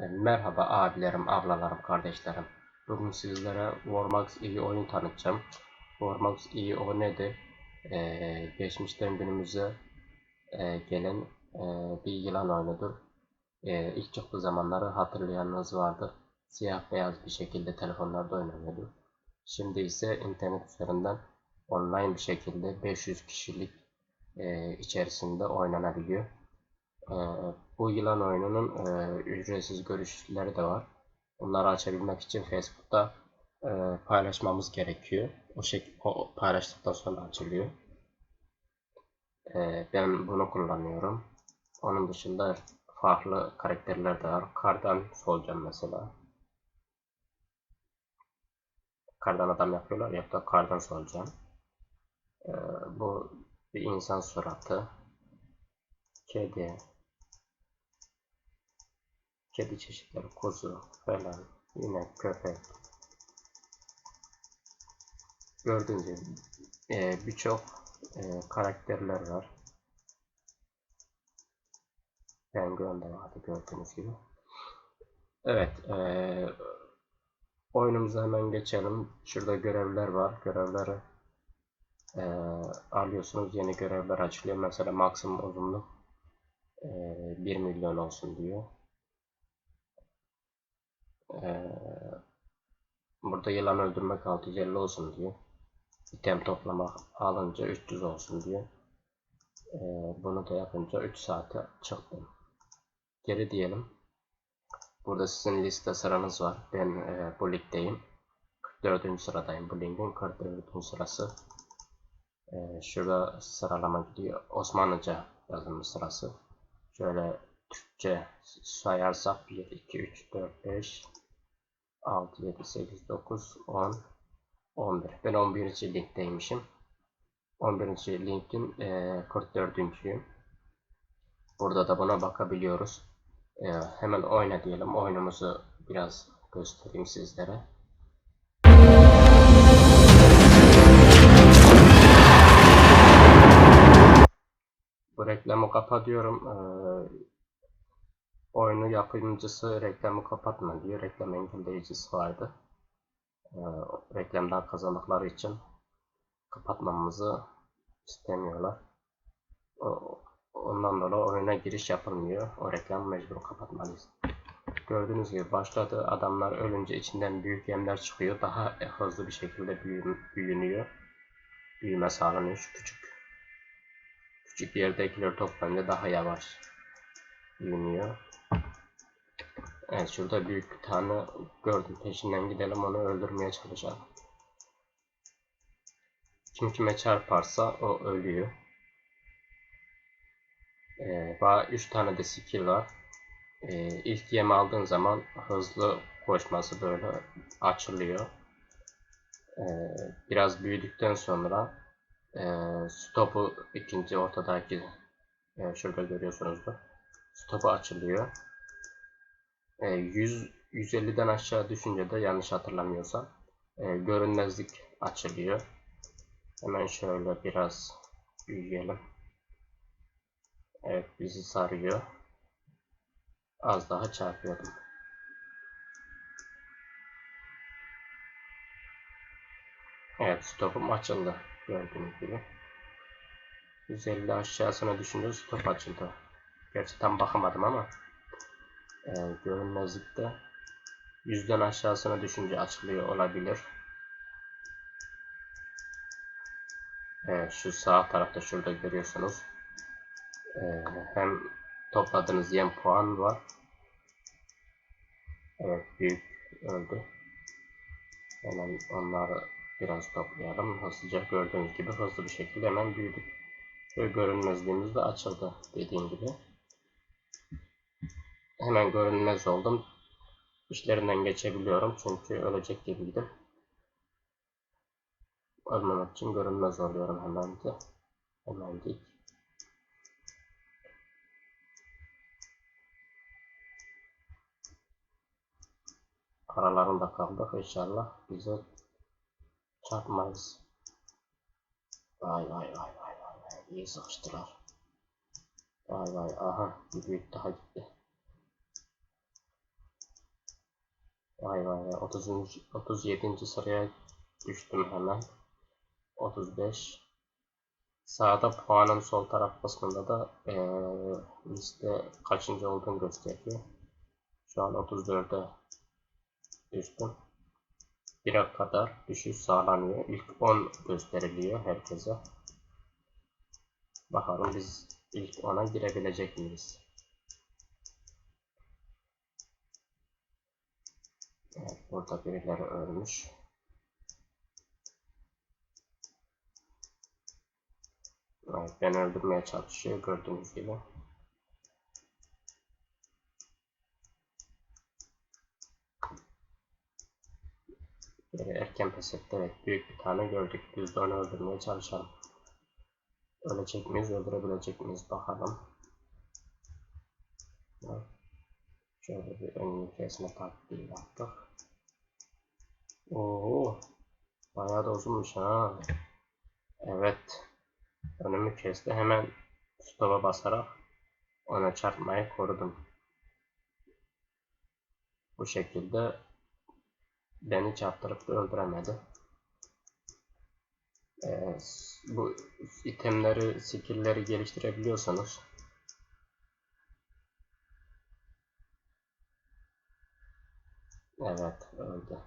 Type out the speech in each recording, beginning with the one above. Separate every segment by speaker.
Speaker 1: E, Merhaba abilerim, ablalarım, kardeşlerim. Bugün sizlere Warmax iyi oyun tanıtacağım. Warmax iyi o nedir? E, geçmişten günümüze e, gelen e, bir yılan oyunudur. E, ilk çıktığı zamanları hatırlayanınız vardır. Siyah beyaz bir şekilde telefonlarda oynanıyordu. Şimdi ise internet üzerinden online bir şekilde 500 kişilik e, içerisinde oynanabiliyor. Ee, bu yılan oyununun e, ücretsiz görüşleri de var. Onları açabilmek için Facebook'ta e, paylaşmamız gerekiyor. O şek o paylaştıktan sonra açılıyor. E, ben bunu kullanıyorum. Onun dışında farklı karakterler de var. Kardan solcan mesela. Kardan adam yapıyorlar ya da kardan solcan. E, bu bir insan suratı. Kedi, kedi çeşitleri, kuzu falan, inek, köpek. Gördüğünüz gibi e, birçok e, karakterler var. Penguen de gördüğünüz gibi. Evet, e, oyunumuza hemen geçelim. Şurada görevler var. Görevleri e, alıyorsunuz. Yeni görevler açılıyor. Mesela maksimum uzunluk e, 1 milyon olsun diyor. Ee, burada yılan öldürmek 650 olsun diyor. İtem toplamak alınca 300 olsun diyor. Ee, bunu da yapınca 3 saate çıktım. Geri diyelim. Burada sizin liste sıranız var. Ben e, bu ligdeyim. 44. sıradayım. Bu ligin 44. sırası. Ee, şurada sıralama gidiyor. Osmanlıca yazılmış sırası. Şöyle Türkçe sayarsak 1, 2, 3, 4, 5, 6, 7, 8, 9, 10, 11. Ben 11. linkteymişim. 11. linkin e, 44. Burada da buna bakabiliyoruz. E, hemen oyna diyelim. Oyunumuzu biraz göstereyim sizlere. Bu reklamı kapatıyorum. E, oyunu yapımcısı reklamı kapatma diyor. Reklam engelleyicisi vardı. Ee, reklamdan kazandıkları için kapatmamızı istemiyorlar. O, ondan dolayı oyuna giriş yapılmıyor. O reklamı mecbur kapatmalıyız. Gördüğünüz gibi başladı. Adamlar ölünce içinden büyük yemler çıkıyor. Daha hızlı bir şekilde büyü, büyünüyor. Büyüme sağlanıyor şu küçük. Küçük yerdekileri toplayınca daha yavaş büyünüyor. Evet şurada büyük bir tane gördüm. Peşinden gidelim onu öldürmeye çalışalım. Kim kime çarparsa o ölüyor. Ee, bana 3 tane de skill var. Ee, ilk yem aldığın zaman hızlı koşması böyle açılıyor. Ee, biraz büyüdükten sonra e, stopu ikinci ortadaki e, şurada görüyorsunuzdur. Stopu açılıyor. 100 e, 150'den aşağı düşünce de yanlış hatırlamıyorsam e, görünmezlik açılıyor. Hemen şöyle biraz büyüyelim. Evet bizi sarıyor. Az daha çarpıyordum. Evet stopum açıldı gördüğünüz gibi. 150 aşağısına düşünce stop açıldı. Gerçi tam bakamadım ama e, görünmezlikte yüzden aşağısına düşünce açılıyor olabilir. Evet, şu sağ tarafta şurada görüyorsunuz. E, hem topladığınız yem puan var. Evet büyük öldü. Hemen onları biraz toplayalım. Hızlıca gördüğünüz gibi hızlı bir şekilde hemen büyüdük. Ve görünmezliğimiz de açıldı dediğim gibi hemen görünmez oldum. İşlerinden geçebiliyorum çünkü ölecek gibiydim. Ölmemek için görünmez oluyorum hemen de. Hemen dik. Aralarında kaldık inşallah bize çarpmayız. Vay vay vay vay vay iyi sıkıştılar. Vay vay aha bir büyük daha gitti. Vay vay vay 30. 37. sıraya düştüm hemen. 35. Sağda puanın sol taraf kısmında da eee liste kaçıncı olduğunu gösteriyor. Şu an 34'e düştüm. 1'e kadar düşüş sağlanıyor. İlk 10 gösteriliyor herkese. Bakalım biz ilk 10'a girebilecek miyiz? Evet, burada birileri ölmüş. Evet, beni öldürmeye çalışıyor gördüğünüz gibi. Erken pes etti. Evet, büyük bir tane gördük. Biz de onu öldürmeye çalışalım. Ölecek miyiz, öldürebilecek miyiz bakalım. Evet. Şöyle bir önünü kesme taktiği yaptık. Oo, bayağı da uzunmuş ha. Evet. Önümü kesti. Hemen stop'a basarak ona çarpmayı korudum. Bu şekilde beni çarptırıp da öldüremedi. Ee, bu itemleri, skill'leri geliştirebiliyorsanız Evet, öldü.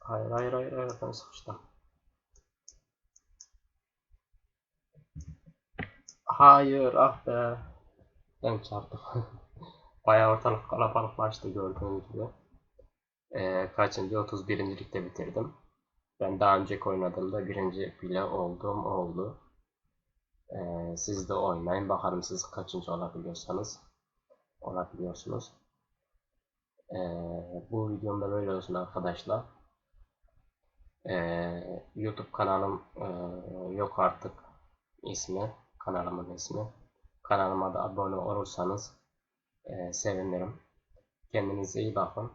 Speaker 1: Hayır, hayır, hayır, hayır, ben sıkıştım. Hayır, ah be. Ben çarptım. Bayağı ortalık kalabalıklaştı gördüğünüz gibi. Ee, kaçıncı? 31. ligde bitirdim. Ben daha önceki oynadığımda birinci bile olduğum oldu. Ee, siz de oynayın. Bakalım siz kaçıncı olabiliyorsanız. Olabiliyorsunuz. Ee, bu videomda böyle olsun arkadaşlar. Ee, YouTube kanalım e, yok artık ismi. Kanalımın ismi. Kanalıma da abone olursanız e, sevinirim. Kendinize iyi bakın.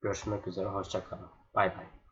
Speaker 1: Görüşmek üzere. Hoşçakalın. Bay bay.